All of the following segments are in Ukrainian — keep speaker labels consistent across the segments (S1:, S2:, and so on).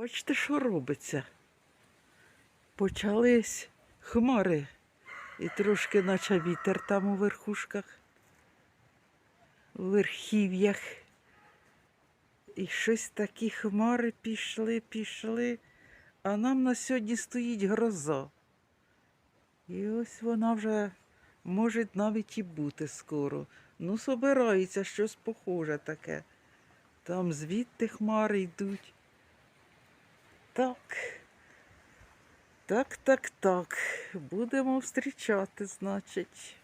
S1: Бачите, що робиться? Почались хмари. І трошки наче вітер там у верхушках, у верхів'ях. І щось такі хмари пішли, пішли, а нам на сьогодні стоїть гроза. І ось вона вже може навіть і бути скоро. Ну, собирається щось похоже таке. Там звідти хмари йдуть. Так. Так, так, так. Будемо зустрічати, значить.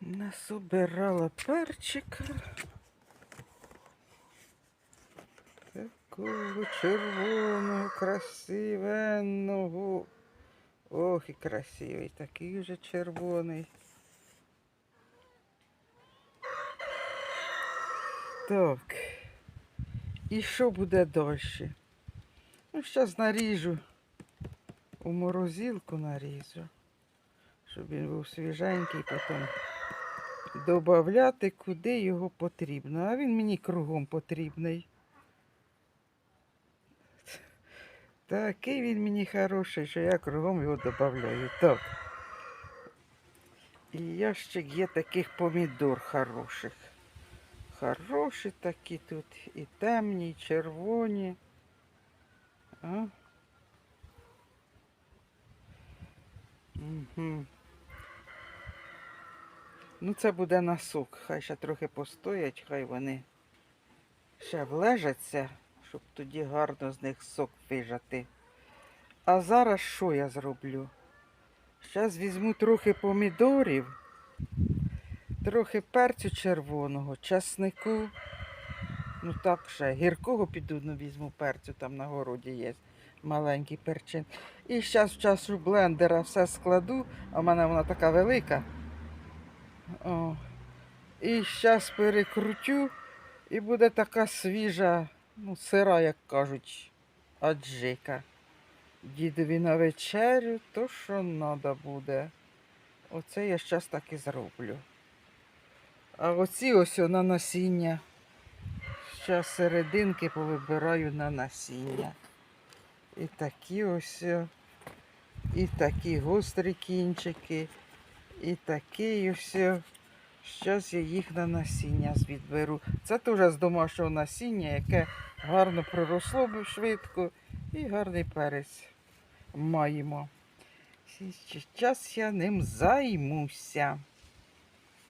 S1: Насобирала перчика. Такого червоного, красивенного. Ох, і красивий, такий вже червоний. Так. І що буде далі? Ну, зараз наріжу. У морозилку наріжу. Щоб він був свіженький, потім додати, куди його потрібно. А він мені кругом потрібний. Такий він мені хороший, що я кругом його додаю. Так. І ящик є таких помідор хороших. Хороші такі тут. І темні, і червоні. А? Угу. Ну, це буде на сок. Хай ще трохи постоять, хай вони ще влежаться, щоб тоді гарно з них сок вижати. А зараз що я зроблю? Зараз візьму трохи помідорів, трохи перцю червоного, часнику. Ну так ще, гіркого піду, ну візьму перцю, там на городі є маленький перчин. І зараз в часу блендера все складу, а в мене вона така велика. О. І зараз перекрутю, і буде така свіжа, ну, сира, як кажуть, аджика. Дідові на вечерю, то що треба буде. Оце я зараз так і зроблю. А оці ось на насіння. Зараз серединки повибираю на насіння. І такі ось, і такі гострі кінчики, і такі ось. Зараз я їх на насіння відберу. Це теж з домашнього насіння, яке гарно проросло б швидко і гарний перець маємо. Зараз я ним займуся.